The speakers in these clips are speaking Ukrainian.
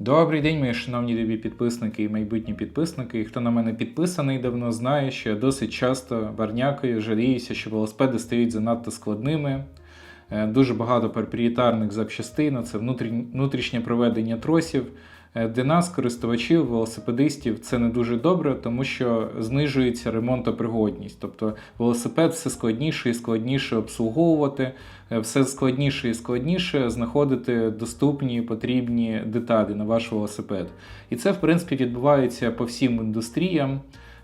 Добрий день, мої шановні любі підписники і майбутні підписники. І хто на мене підписаний давно, знає, що я досить часто барнякою жаліюся, що велосипеди стають занадто складними. Е, Дуже багато проприєтарних запчастин, це внутрішнє проведення тросів. Е, Для нас, користувачів, велосипедистів, це не дуже добре, тому що знижується ремонтопригодність. Тобто велосипед все складніше і складніше обслуговувати, е, все складніше і складніше знаходити доступні потрібні деталі на ваш велосипед. І це, в принципі, відбувається по всім індустріям.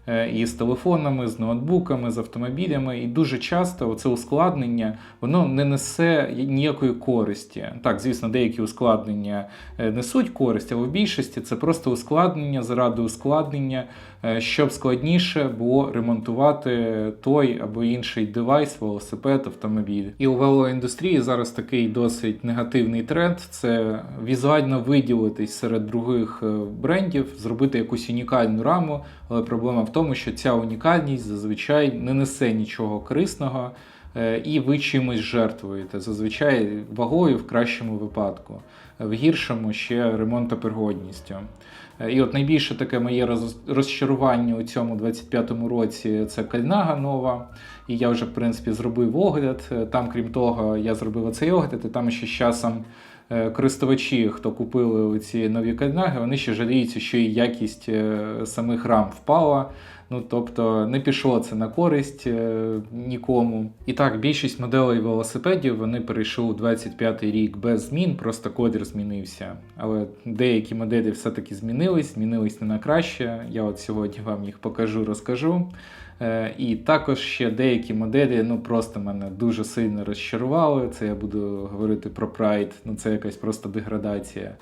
Е, І з телефонами, з ноутбуками, з автомобілями, і дуже часто це ускладнення воно не несе ніякої користі. Так, звісно, деякі ускладнення е, несуть користь, але в більшості це просто ускладнення заради ускладнення, щоб складніше було ремонтувати той або інший девайс, велосипед, автомобіль. І у велоіндустрії зараз такий досить негативний тренд це візуально виділитись серед других е, брендів, зробити якусь унікальну раму. Але проблема в тому, що ця унікальність зазвичай не несе нічого корисного. Е, і ви чимось жертвуєте, зазвичай вагою в кращому випадку, в гіршому ще ремонтопригодністю. Е, І от найбільше таке моє розчарування у цьому 25-му році це кальнага нова. І я вже, в принципі, зробив огляд. Е, Там, крім того, я зробив оцей огляд, і там ще з часом е, користувачі, хто купили ці нові кальнаги, вони ще жаліються, що і якість самих рам впала. Ну, тобто не пішло це на користь е, нікому. І так, більшість моделей велосипедів вони перейшли у 25-й рік без змін, просто колір змінився. Але деякі моделі все-таки змінились, змінились не на краще. Я от сьогодні вам їх покажу, розкажу. Е, І також ще деякі моделі ну просто мене дуже сильно розчарували. Це я буду говорити про Pride, ну це якась просто деградація.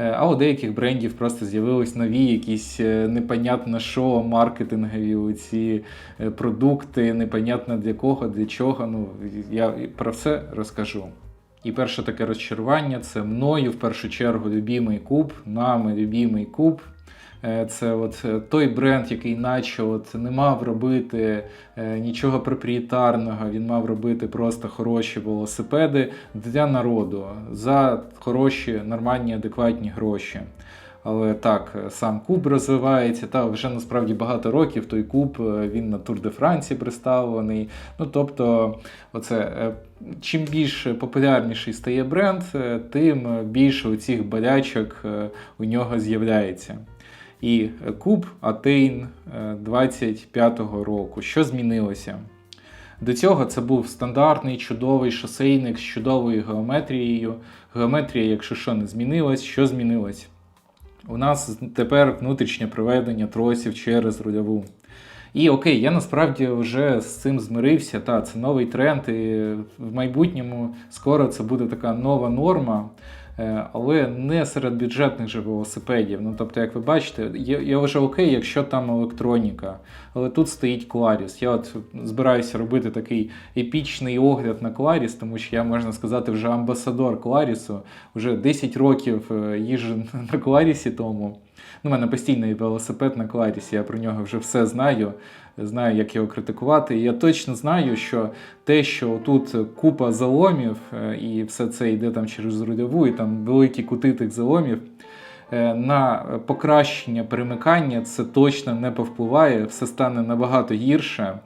Е, А у деяких брендів просто з'явились нові якісь е, непонятно що, маркетингові оці е, продукти, непонятно для кого, для чого. Ну, я про все розкажу. І перше таке розчарування це мною в першу чергу любімий куб, нами любімий куб. Е, Це от е, той бренд, який наче от не мав робити е, нічого проприєтарного, він мав робити просто хороші велосипеди для народу за хороші, нормальні, адекватні гроші. Але так, сам куб розвивається, та вже насправді багато років той куб він на Тур де Франції представлений. Ну тобто, оце чим більш популярніший стає бренд, тим більше цих болячок у нього з'являється. І е, куб Атейн е, 25-го року. Що змінилося? До цього це був стандартний чудовий шосейник з чудовою геометрією. Геометрія, якщо що, не змінилась, що змінилось? У нас тепер внутрішнє проведення тросів через рульову. І окей, я насправді вже з цим змирився. Та, це новий тренд, і в майбутньому скоро це буде така нова норма. Е, Але не серед бюджетних же велосипедів. Ну, тобто, як ви бачите, я, вже окей, якщо там електроніка, але тут стоїть Кларіс. Я от збираюся робити такий епічний огляд на Кларіс, тому що я, можна сказати, вже амбасадор Кларісу. Вже 10 років е, їжджу на Кларісі тому. Ну, у мене постійний велосипед на Кларісі, я про нього вже все знаю. Знаю, як його критикувати. І я точно знаю, що те, що тут купа заломів, е, і все це йде там через рульову, і там великі кути тих заломів. е, На покращення перемикання це точно не повпливає, все стане набагато гірше.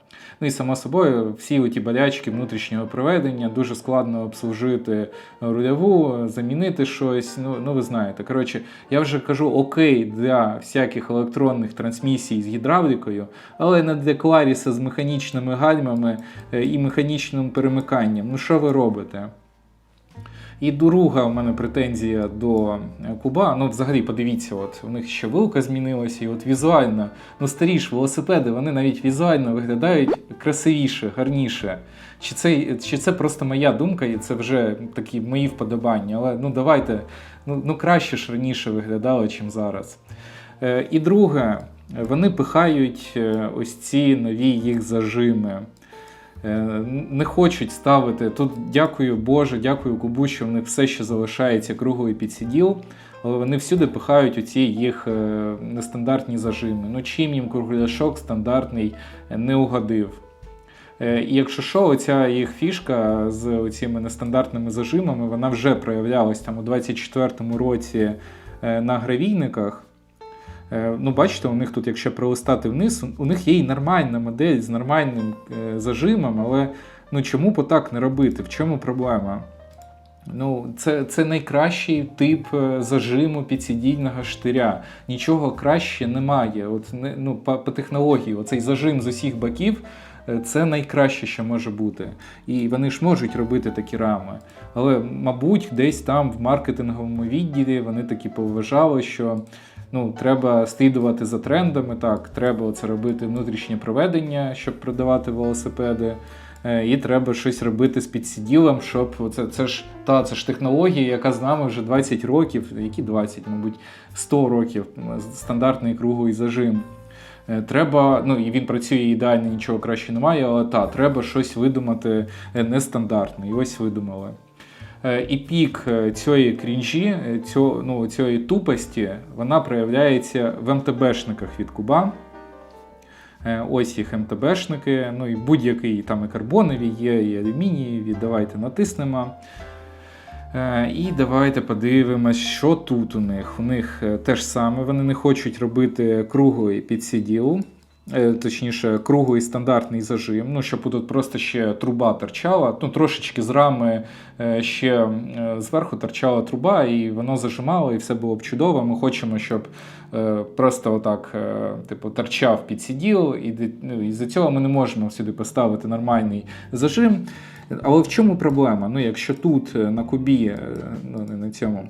Ну і само собою, всі ті болячки внутрішнього проведення дуже складно обслужити рульову, замінити щось. Ну, ну ви знаєте. Коротше, я вже кажу окей для всяких електронних трансмісій з гідравлікою, але не для Кларіса з механічними гальмами е, і механічним перемиканням. Ну що ви робите? І друга у мене претензія до е, Куба. Ну, взагалі, подивіться, от у них ще вилка змінилася, і от візуально, ну старі ж велосипеди, вони навіть візуально виглядають красивіше, гарніше. Чи це, чи це просто моя думка, і це вже такі мої вподобання. Але ну давайте, ну, ну краще ж раніше виглядало, чим зараз. Е, і друге, вони пихають е, ось ці нові їх зажими. Е, Не хочуть ставити. Тут дякую Боже, дякую Кубу, що в них все ще залишається круглий підсиділ, але вони всюди пихають оці їх е, нестандартні зажими. Ну чим їм кругляшок стандартний не угодив. Е, І якщо що, оця їх фішка з цими нестандартними зажимами, вона вже проявлялась там у 24-му році на гравійниках. Е, Ну, бачите, у них тут, якщо пролистати вниз, у них є і нормальна модель з нормальним е, зажимом, але ну, чому б так не робити? В чому проблема? Ну, це, це найкращий тип е, зажиму підсідійного штиря. Нічого краще немає. От, ну, по, по технології, оцей зажим з усіх боків це найкраще, що може бути. І вони ж можуть робити такі рами. Але, мабуть, десь там в маркетинговому відділі вони таки поважали, що ну, треба слідувати за трендами. Так, треба це робити внутрішнє проведення, щоб продавати велосипеди. Е, І треба щось робити з підсиділом, щоб це, це ж та це ж технологія, яка з нами вже 20 років, які 20, мабуть, 100 років, стандартний круглий зажим. Е, Треба, ну і він працює ідеально, нічого краще немає, але та, треба щось видумати е, нестандартне. І ось видумали. Е, І пік цієї крінжі, цього, ну, цієї тупості, вона проявляється в МТБшниках від Куба. Ось їх МТБшники, ну і будь-який там і карбонові є, і алюмінієві. Давайте натиснемо. Е, І давайте подивимось, що тут у них. У них теж те ж саме, вони не хочуть робити круглий підсиділ, е, точніше, круглий стандартний зажим, ну, щоб тут просто ще труба торчала. Ну, трошечки з рами е, ще е, зверху торчала труба, і воно зажимало, і все було б чудово. Ми хочемо, щоб е, просто отак, е, типу, торчав підсиділ, і ну, із-за цього ми не можемо сюди поставити нормальний зажим. Але в чому проблема? Ну, якщо тут е, на кубі, е, ну не на цьому,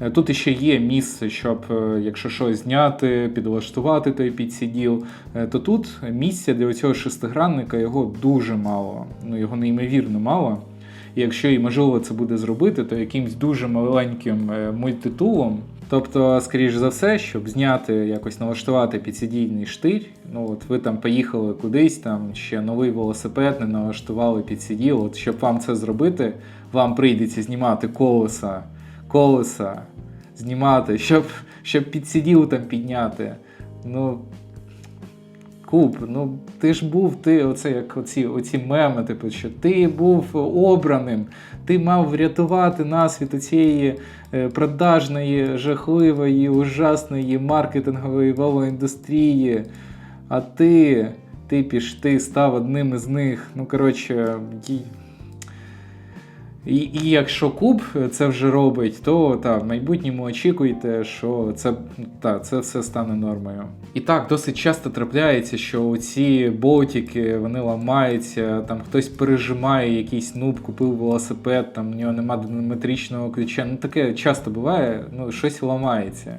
е, тут ще є місце, щоб, е, якщо щось зняти, підлаштувати той підсиділ, е, то тут місця для цього шестигранника його дуже мало, ну його неймовірно мало. І якщо і можливо це буде зробити, то якимсь дуже маленьким е, мультитулом. Тобто, скоріш за все, щоб зняти, якось налаштувати підсидійний штир, ну от ви там поїхали кудись, там ще новий велосипед, не налаштували підсиділ. От щоб вам це зробити, вам прийдеться знімати колеса, колеса, знімати, щоб, щоб підсиділ там підняти. Ну, Куб, ну ти ж був, ти оце як оці, оці меми, типу, що ти був обраним, ти мав врятувати нас від цієї продажної, жахливої, ужасної маркетингової велоіндустрії. А ти, ти піш, ти став одним із них. Ну, коротше, й- і, і якщо Куб це вже робить, то та, в майбутньому очікуйте, що це, та, це все стане нормою. І так, досить часто трапляється, що ці ботики вони ламаються, там хтось пережимає якийсь нуб, купив велосипед, там в нього немає динаметричного ключа. Ну таке часто буває, ну щось ламається.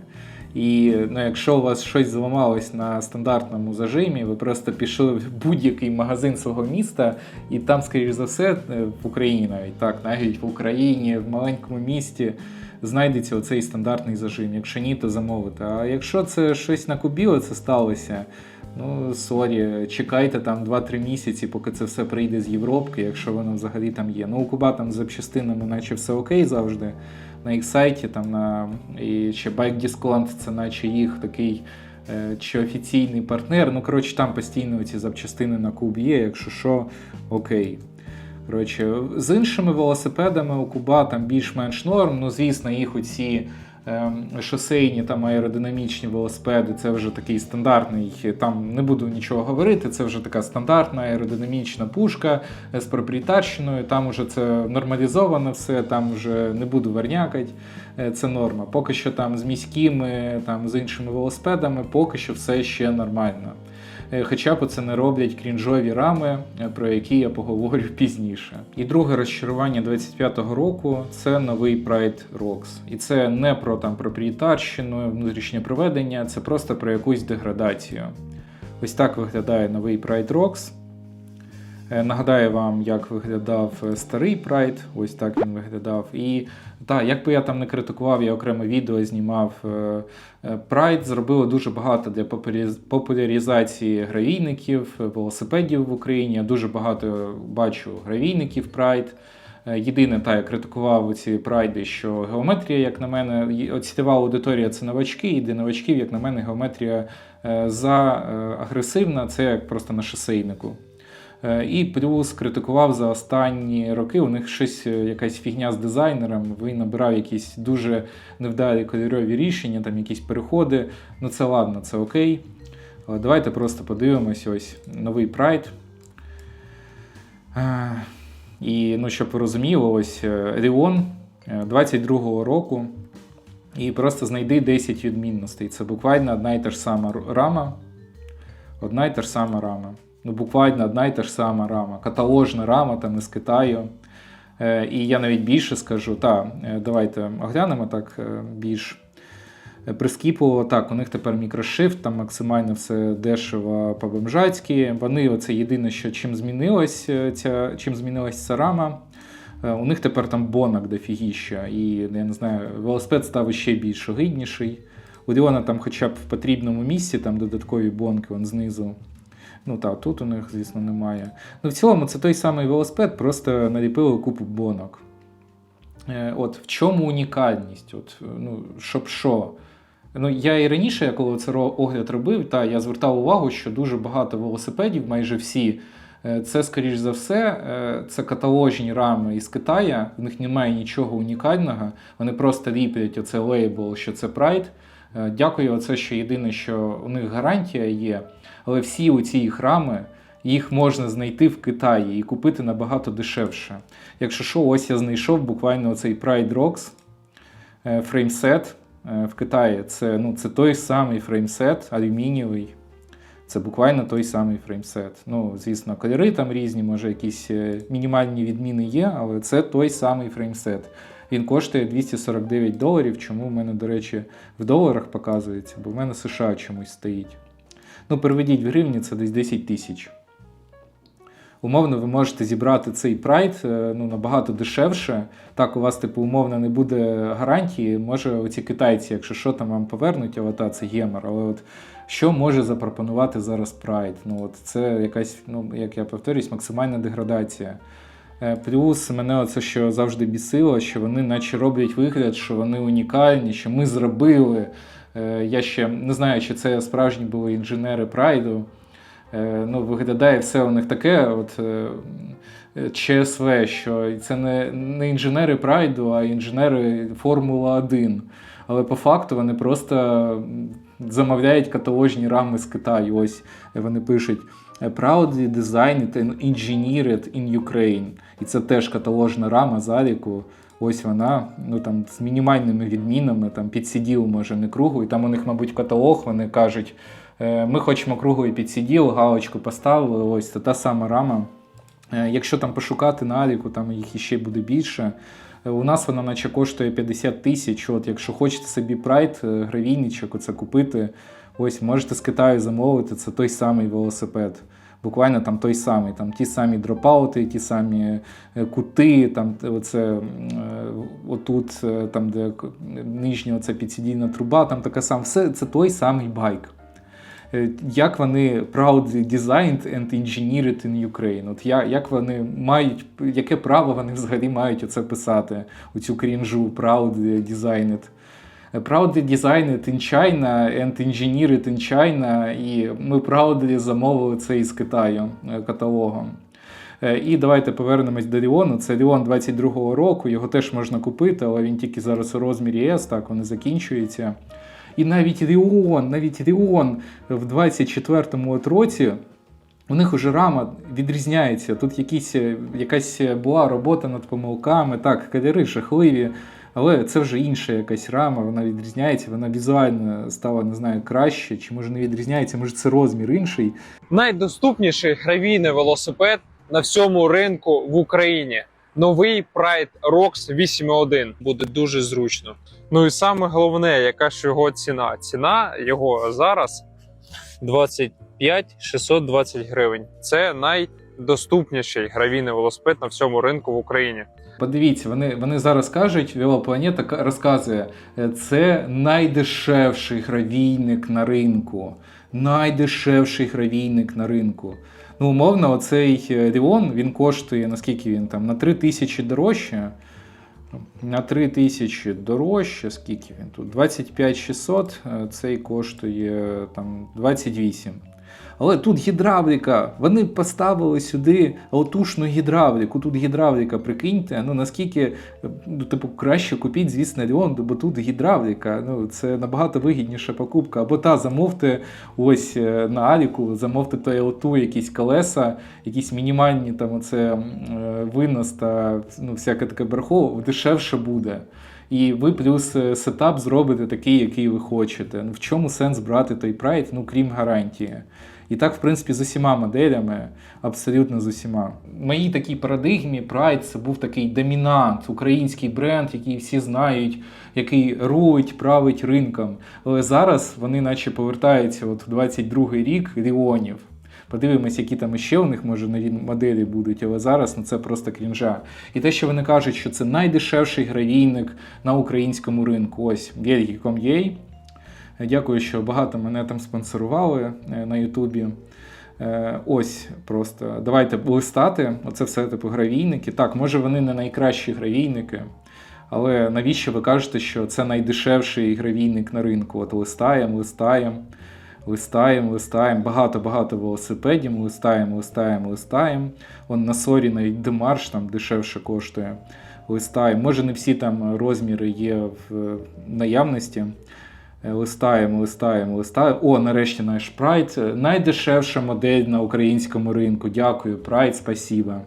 І ну, якщо у вас щось зламалось на стандартному зажимі, ви просто пішли в будь-який магазин свого міста, і там, скоріш за все, е, в Україні навіть так, навіть в Україні, в маленькому місті знайдеться оцей стандартний зажим. Якщо ні, то замовите. А якщо це щось на кубі, це сталося. Ну, сорі, чекайте там 2-3 місяці, поки це все прийде з Європки, якщо воно взагалі там є. Ну, у Куба там з запчастинами, наче все окей завжди. На їх сайті, там на і ще Bike Discount, це наче їх такий е, чи офіційний партнер. Ну, коротше, там постійно ці запчастини на Куб є, якщо що, окей. Коротше, з іншими велосипедами у Куба там більш-менш норм. Ну, звісно, їх оці шосейні там аеродинамічні велосипеди, це вже такий стандартний, там не буду нічого говорити, це вже така стандартна аеродинамічна пушка е, з проприєтарщиною, там вже це нормалізовано все, там вже не буду вернякати, е, це норма. Поки що там з міськими, там з іншими велосипедами, поки що все ще нормально. Е, Хоча б це не роблять крінжові рами, е, про які я поговорю пізніше. І друге розчарування 25-го року це новий Pride Rocks. І це не про там проприєтарщину, внутрішнє проведення, це просто про якусь деградацію. Ось так виглядає новий Pride Rocks. Е, Нагадаю вам, як виглядав е, старий Pride, ось так він виглядав. І так, як би я там не критикував, я окреме відео знімав. е, е, зробило дуже багато для популяризації гравійників, велосипедів в Україні. Я дуже багато бачу гравійників. Е, Єдине, та я критикував ці прайди, що геометрія, як на мене, цільова аудиторія це новачки, і для новачків, як на мене, геометрія за агресивна, це як просто на шосейнику. Е, І плюс критикував за останні роки. У них щось е, якась фігня з дизайнером. Він набирав якісь дуже невдалі кольорові рішення, там якісь переходи. Ну це ладно, це окей. Давайте просто подивимось ось новий Pride. Е, І ну, щоб ви розуміли, ось Ріон е, 22-го року. І просто знайди 10 відмінностей. Це буквально одна і та ж сама рама. Одна і та ж сама рама. Ну, буквально одна і та ж сама рама. Каталожна рама там із Китаю. Е, і я навіть більше скажу. Та, е, давайте оглянемо так е, більш прискіпливо. Так, у них тепер мікрошифт, там максимально все дешево по-бомжацьки. Вони оце єдине, що чим змінилась е, ця, чим змінилась ця рама. У них тепер там бонок дофігіща, і я не знаю, велосипед став ще більш огидніший. У Діона там хоча б в потрібному місці там додаткові бонки вон знизу. Ну так, тут у них, звісно, немає. Ну, в цілому, це той самий велосипед, просто наліпили купу бонок. Е, От в чому унікальність? От, е, ну, щоб що? Ну, я і раніше, я коли це огляд робив, та я звертав увагу, що дуже багато велосипедів, майже всі, е, це, скоріш за все, це каталожні рами із Китаю, в них немає нічого унікального, вони просто ліплять оце лейбл, що це Pride. Е, Дякую, оце що єдине, що у них гарантія є, але всі оці їх рами. Їх можна знайти в Китаї і купити набагато дешевше. Якщо що, ось я знайшов буквально оцей Pride Rocks фреймсет в Китаї. Це, ну, це той самий фреймсет, алюмінієвий. Це буквально той самий фреймсет. Ну, звісно, кольори там різні, може, якісь е, мінімальні відміни є, але це той самий фреймсет. Він коштує 249 доларів. Чому в мене, до речі, в доларах показується, бо в мене США чомусь стоїть. Ну, переведіть в гривні, це десь 10 тисяч. Умовно, ви можете зібрати цей прайд е, ну, набагато дешевше. Так, у вас, типу, умовно, не буде гарантії. Може, оці китайці, якщо що, там вам повернуть, але та це гемор. Але от що може запропонувати зараз прайд? Ну, от це якась, ну, як я повторюсь, максимальна деградація. Е, Плюс мене оце що завжди бісило, що вони наче роблять вигляд, що вони унікальні, що ми зробили. Е, Я ще не знаю, чи це справжні були інженери прайду. Е, Ну, виглядає все у них таке, от ЧСВ, що це не, не інженери прайду, а інженери Формула 1. Але по факту вони просто замовляють каталожні рами з Китаю. Ось вони пишуть Proudly designed and engineered in Ukraine. І це теж каталожна рама заліку. Ось вона, ну там з мінімальними відмінами, там під сіділ може не кругу. І там у них, мабуть, каталог, вони кажуть, «Е, ми хочемо круглий під сіділ, галочку поставили, ось це та сама рама. Е, Якщо там пошукати на Аліку, там їх іще буде більше. Е, У нас вона наче коштує 50 тисяч. От, якщо хочете собі прайд, гравійничок, оце купити, ось можете з Китаю замовити, це той самий велосипед. Буквально там той самий, там ті самі дропаути, ті самі е, кути, там оце, е, отут, е, там, де нижня оця підсидійна труба, там така сама, все це той самий байк. Як вони proudly designed and engineered in Ukraine? От як вони мають, яке право вони взагалі мають оце писати, оцю крінжу proudly designed? Е, China and engineered in China, і ми proudly замовили це із Китаю е, каталогом. Е, І давайте повернемось до Ріону. Це Ріон 22-го року, його теж можна купити, але він тільки зараз у розмірі S, так вони закінчуються. І навіть Ріон, навіть Ріон в 24-му от році. У них уже рама відрізняється. Тут якісь, е, якась була робота над помилками. Так, кольори жахливі, але це вже інша якась рама, вона відрізняється, вона візуально стала, не знаю, краще, чи може не відрізняється, може це розмір інший. найдоступніший гравійний велосипед на всьому ринку в Україні. Новий Pride Rocks 8.1 буде дуже зручно. Ну і саме головне, яка ж його ціна? Ціна його зараз 25 620 гривень. Це найдоступніший гравійний велосипед на всьому ринку в Україні. Подивіться, вони, вони зараз кажуть, Велопланета ка- розказує, е, це найдешевший гравійник на ринку. Найдешевший гравійник на ринку. Ну, умовно, оцей е, Ріон, він коштує, наскільки він там, на 3 тисячі дорожче. На 3 тисячі дорожче, скільки він тут? 25 600, е, цей коштує там 28. Але тут гідравліка. Вони поставили сюди латушну гідравліку. Тут гідравліка, прикиньте. Ну наскільки ну, типу, краще купіть, звісно, Леон, бо тут гідравліка. Ну, це набагато вигідніша покупка. Або та замовте ось е, на Аліку, замовте той лату, якісь колеса, якісь мінімальні там оце е, винос та ну, всяке таке барахло, дешевше буде. І ви плюс е, сетап зробите такий, який ви хочете. Ну в чому сенс брати той прайд, ну крім гарантії? І так, в принципі, з усіма моделями, абсолютно з усіма. В моїй такій парадигмі Pride це був такий домінант, український бренд, який всі знають, який рулить, править ринком. Але зараз вони наче повертаються от в 22-й рік Ріонів. Подивимось, які там ще у них може нові моделі будуть, але зараз ну, це просто крінжа. І те, що вони кажуть, що це найдешевший гравійник на українському ринку. Ось Великий.com.ua. Дякую, що багато мене там спонсорували е, на Ютубі. Е, Ось просто давайте листати. Оце все типу гравійники. Так, може вони не найкращі гравійники, але навіщо ви кажете, що це найдешевший гравійник на ринку? От листаємо, листаємо, листаємо, листаємо. Багато-багато велосипедів, листаємо, листаємо, листаємо. Он на сорі навіть демарш там дешевше коштує. Листаємо. Може, не всі там розміри є в наявності. Е, Листаємо, листаємо, листаємо. О, нарешті наш Pride. Найдешевша модель на українському ринку. Дякую, Pride, спасіба.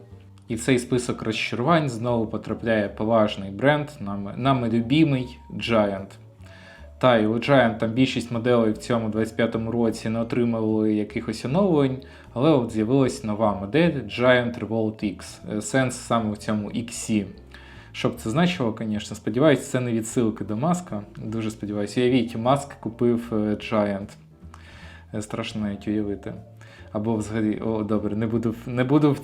І в цей список розчарувань знову потрапляє поважний бренд, нами, нами любимий Giant. Та і Giant там більшість моделей в цьому 25-му році не отримали якихось оновлень, але от з'явилась нова модель Giant Revolt X. Е, Сенс саме в цьому XC. Що б це значило, звісно. Сподіваюсь, це не відсилки до маска. Дуже сподіваюся. Уявіть, маск купив е, Giant. Е, Страшно навіть уявити. Або взагалі, о, добре, не буду, не буду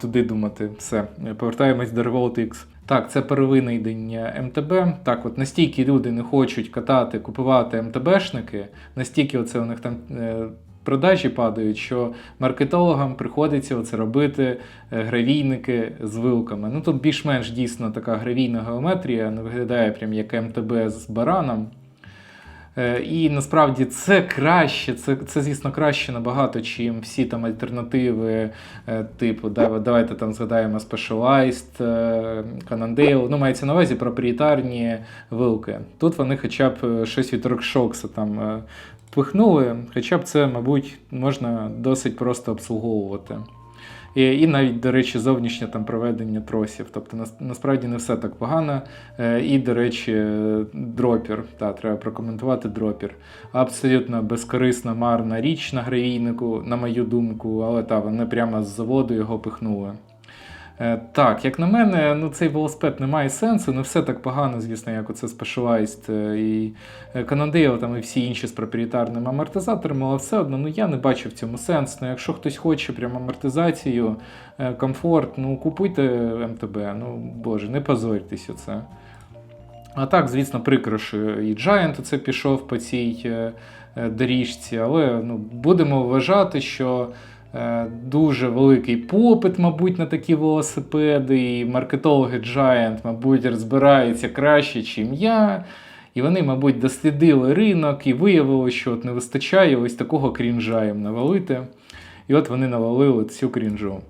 туди думати. Все, повертаємось до Revolt X. Так, це первинний день е, МТБ. Так, от настільки люди не хочуть катати, купувати МТБшники, настільки оце у них там е, продажі падають, що маркетологам приходиться оце робити е, гравійники з вилками. Ну тут більш-менш дійсно така гравійна геометрія, не виглядає прям як МТБ з бараном. Е, І насправді це краще, це, це звісно краще набагато, чим всі там альтернативи, е, типу, да- давайте там згадаємо Specialized, е, Cannondale, ну мається на увазі проприєтарні вилки. Тут вони хоча б щось від RockShox там пихнули, хоча б це, мабуть, можна досить просто обслуговувати. І, і навіть, до речі, зовнішнє там проведення тросів. Тобто на, насправді не все так погано. Е, І, до речі, дропір. Та, треба прокоментувати дропір. Абсолютно безкорисна, марна річ на гравійнику, на мою думку, але та, вони прямо з заводу його пихнули. Е, Так, як на мене, ну цей велосипед не має сенсу, не все так погано, звісно, як оце Specialized е, і е, Cannondale, там і всі інші з проприєтарними амортизаторами, але все одно ну, я не бачу в цьому сенсу. Ну, якщо хтось хоче прям амортизацію, комфорт, ну купуйте МТБ, ну боже, не позорьтесь оце. А так, звісно, прикро, що і Giant це пішов по цій доріжці, але ну, будемо вважати, що дуже великий попит, мабуть, на такі велосипеди, і маркетологи Giant, мабуть, розбираються краще, ніж я. І вони, мабуть, дослідили ринок і виявили, що от не вистачає ось такого крінжа їм навалити. І от вони навалили цю крінжу.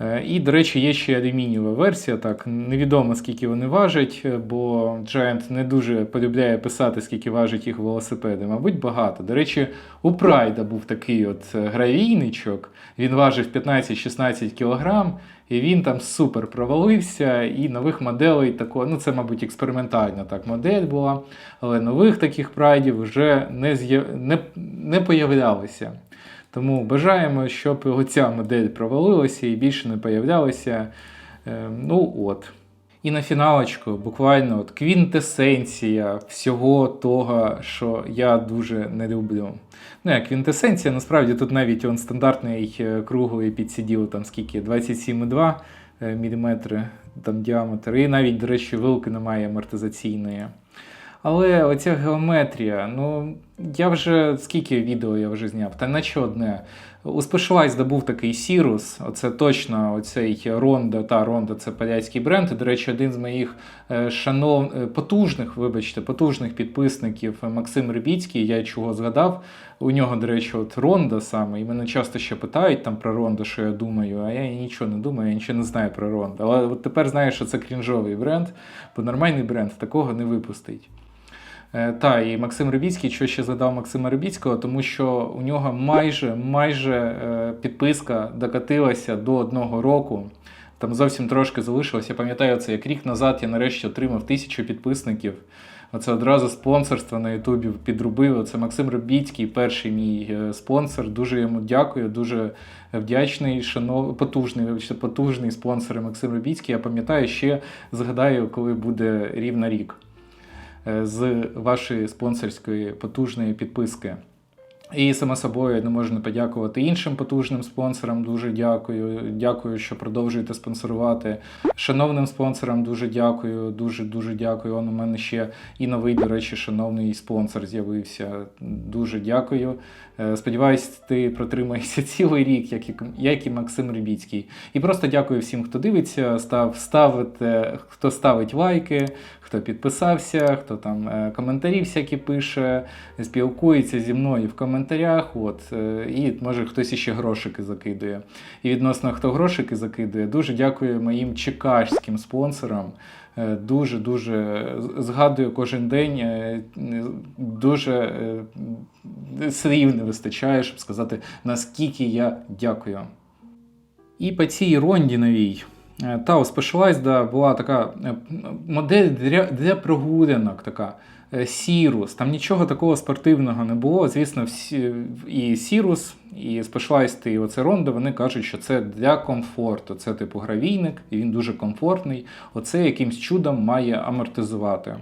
Е, І, до речі, є ще алюмінієва версія. Так, невідомо скільки вони важать, е, бо Giant не дуже полюбляє писати, скільки важать їх велосипеди. Мабуть, багато. До речі, у Прайда був такий от е, гравійничок. Він важив 15-16 кг, і він там супер провалився. І нових моделей такого, ну це, мабуть, експериментальна так модель була, але нових таких прайдів вже не, не, не появлялося. Тому бажаємо, щоб оця модель провалилася і більше не появлялася. Е, ну от. І на фіналочку, буквально от квінтесенція всього того, що я дуже не люблю. Ну, як квінтесенція, насправді тут навіть он стандартний е, круглий підсиділ, там скільки 27,2 мм там діаметр. І навіть, до речі, вилки немає амортизаційної. Але оця геометрія, ну Я вже скільки відео я вже зняв, та наче одне. У Specialized добув такий Сірус. Оце точно оцей Ронда. Та Ронда це поляцький бренд. До речі, один з моїх е, шанов... е, потужних, вибачте, потужних підписників е, Максим Рибіцький. Я чого згадав. У нього, до речі, от Ронда саме. І мене часто ще питають там про Ронда, що я думаю, а я нічого не думаю, я нічого не знаю про Ронда. Але от тепер знаю, що це крінжовий бренд, бо нормальний бренд такого не випустить. Е, Та, і Максим Рибіцький, що ще згадав Максима Рибіцького, тому що у нього майже, майже е, підписка докатилася до одного року. Там зовсім трошки залишилось. Я пам'ятаю, це як рік назад я нарешті отримав тисячу підписників. Оце одразу спонсорство на Ютубі підрубив. Це Максим Рибіцький, перший мій е, спонсор. Дуже йому дякую, дуже вдячний, шанов... потужний, потужний спонсор Максим Рибіцький. Я пам'ятаю, ще згадаю, коли буде рівно рік з вашої спонсорської потужної підписки. І само собою не можу не подякувати іншим потужним спонсорам. Дуже дякую. Дякую, що продовжуєте спонсорувати. Шановним спонсорам дуже дякую. Дуже дуже дякую. Он у мене ще і новий, до речі, шановний спонсор з'явився. Дуже дякую. Е, Сподіваюсь, ти протримаєшся цілий рік, як і, як і Максим Рибіцький. І просто дякую всім, хто дивиться, став ставите, хто ставить лайки, хто підписався, хто там е, коментарі всякі пише, спілкується зі мною в коментарях. От, е, і може хтось іще грошики закидує. І відносно хто грошики закидує, дуже дякую моїм чекашським спонсорам. Е, Дуже дуже згадую кожен день. е, Дуже е, слів не вистачає, щоб сказати, наскільки я дякую. І по цій ронді новій. Та у Specialized була така модель для, для прогулянок, така Сірус. Там нічого такого спортивного не було. Звісно, всі, і Сірус, і Specialized, і оце Рондо, вони кажуть, що це для комфорту. Це типу гравійник, і він дуже комфортний. Оце якимсь чудом має амортизувати.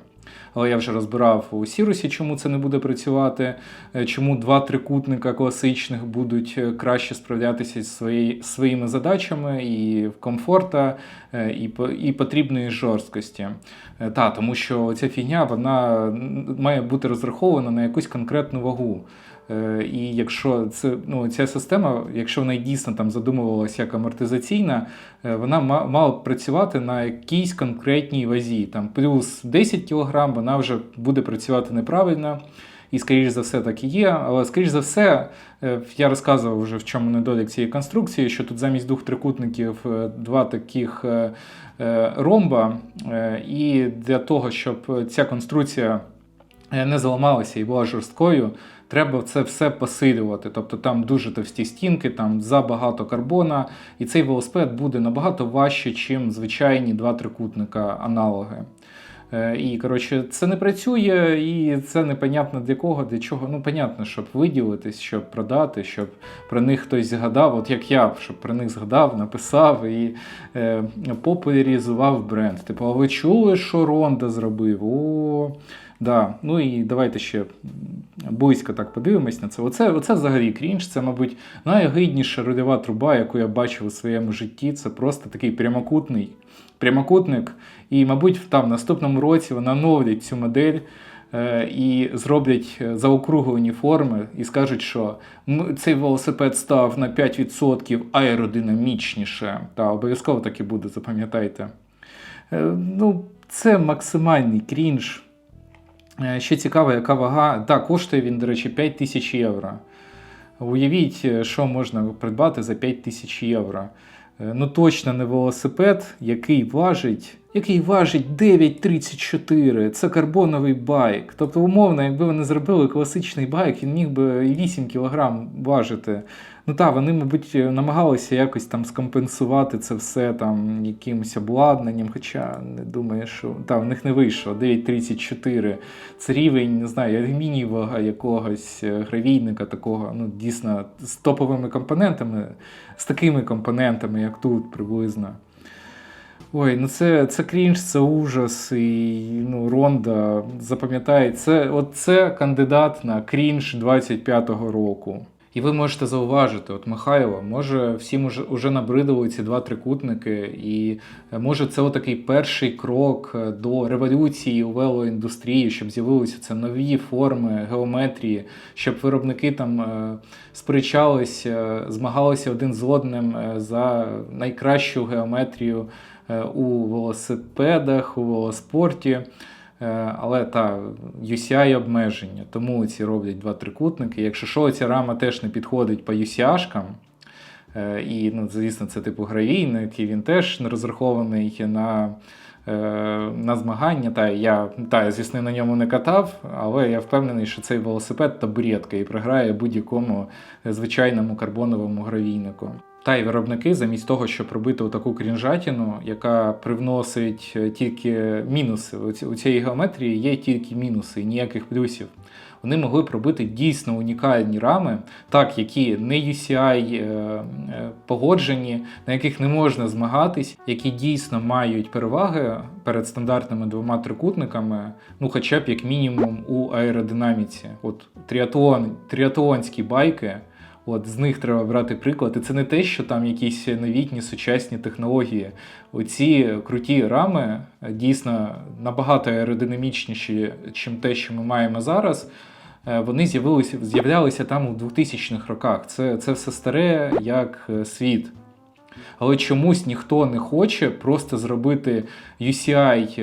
Але я вже розбирав у Сірусі, чому це не буде працювати, е, чому два трикутника класичних будуть е, краще справлятися зі свої, своїми задачами і комфорта, е, і, і потрібної жорсткості. Та, тому що ця фігня вона має бути розрахована на якусь конкретну вагу. І якщо це ну, ця система, якщо вона дійсно там задумувалася як амортизаційна, вона мала б працювати на якійсь конкретній вазі. Там плюс 10 кг, вона вже буде працювати неправильно. І, скоріш за все, так і є. Але, скоріш за все, е, я розказував вже в чому недолік цієї конструкції, що тут замість двох трикутників е, два таких е, ромба. І для того, щоб ця конструкція не зламалася і була жорсткою, треба це все посилювати. Тобто там дуже товсті стінки, там забагато карбона, і цей велосипед буде набагато важче, ніж звичайні два трикутника аналоги. Е, І коротше, це не працює, і це непонятно для кого, для чого. Ну, понятно, щоб виділитись, щоб продати, щоб про них хтось згадав, от як я, щоб про них згадав, написав і е, популяризував бренд. Типу, а ви чули, що Ронда зробив? О, да. Ну і давайте ще близько так подивимось на це. Оце, оце взагалі крінж. Це, мабуть, найогидніша рульова труба, яку я бачив у своєму житті. Це просто такий прямокутний прямокутник. І, мабуть, там в наступному році вона оновлять цю модель. е, І зроблять е, заокруглені форми і скажуть, що цей велосипед став на 5% аеродинамічніше. Та обов'язково так і буде, запам'ятайте. Е, Ну, це максимальний крінж. Ще цікаво, яка вага. Так, коштує він, до речі, 5 тисяч євро. Уявіть, що можна придбати за 5 тисяч євро. Е, Ну, точно не велосипед, який важить, який важить 9,34. Це карбоновий байк. Тобто, умовно, якби вони зробили класичний байк, він міг би і 8 кг важити. Ну так, вони, мабуть, намагалися якось там скомпенсувати це все там якимось обладнанням, хоча не думаю, що та, в них не вийшло. 9,34. Це рівень, не знаю, алюмінієвого якогось е, гравійника такого, ну, дійсно, з топовими компонентами, з такими компонентами, як тут приблизно. Ой, ну це, це крінж, це ужас. І ну, Ронда запам'ятає, це, от це кандидат на крінж 25-го року. І ви можете зауважити, от Михайло, може всім уже, уже набридали ці два трикутники, і е, може це отакий перший крок е, до революції у велоіндустрії, щоб з'явилися це нові форми геометрії, щоб виробники там е, сперечалися, змагалися один з одним за найкращу геометрію у велосипедах, у велоспорті. Е, Але та UCI обмеження, тому ці роблять два трикутники. Якщо що, ця рама теж не підходить по UCI-шкам, е, і, ну, звісно, це типу гравійник, і він теж не розрахований на, е, на змагання. Та я, та, звісно, на ньому не катав, але я впевнений, що цей велосипед табуретка і програє будь-якому е, звичайному карбоновому гравійнику. Та й виробники, замість того, щоб робити таку крінжатіну, яка привносить е, тільки мінуси. У ці- У цієї геометрії є тільки мінуси, ніяких плюсів. Вони могли б робити дійсно унікальні рами, так, які не UCI е, е, погоджені, на яких не можна змагатись, які дійсно мають переваги перед стандартними двома трикутниками, ну хоча б як мінімум у аеродинаміці. От тріатлон, тріатлонські байки. От з них треба брати приклад. І це не те, що там якісь новітні сучасні технології. Оці круті рами е, дійсно набагато аеродинамічніші, ніж те, що ми маємо зараз. Е, Вони з'явилися, з'являлися там у 2000-х роках. Це, це все старе як е, світ. Але чомусь ніхто не хоче просто зробити UCI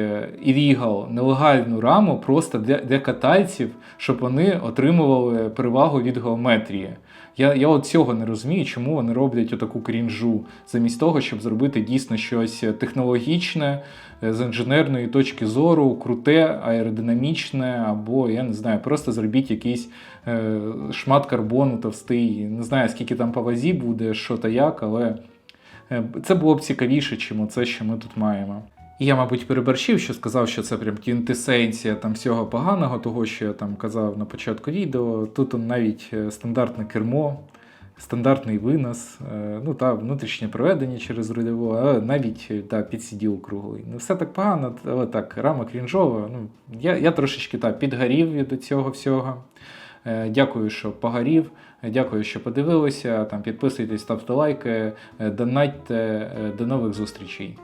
Illegal нелегальну раму просто для, для катальців, щоб вони отримували перевагу від геометрії. Я, я от цього не розумію, чому вони роблять отаку крінжу, замість того, щоб зробити дійсно щось технологічне, е, з інженерної точки зору, круте, аеродинамічне, або я не знаю, просто зробіть якийсь е, шмат карбону товстий. Не знаю, скільки там по вазі буде, що та як, але е, це було б цікавіше, чим оце, що ми тут маємо. І я, мабуть, переборщив, що сказав, що це прям квінтесенція там всього поганого, того, що я там казав на початку відео. Тут он навіть е, стандартне кермо, стандартний винос, е, ну та внутрішнє проведення через рульову, але навіть е, та підсиділ круглий. Не все так погано, але так, рама крінжова. Ну, я, я трошечки та, підгорів від цього всього. Дякую, що погорів. Дякую, що подивилися. Там підписуйтесь, ставте лайки, донатьте. До нових зустрічей.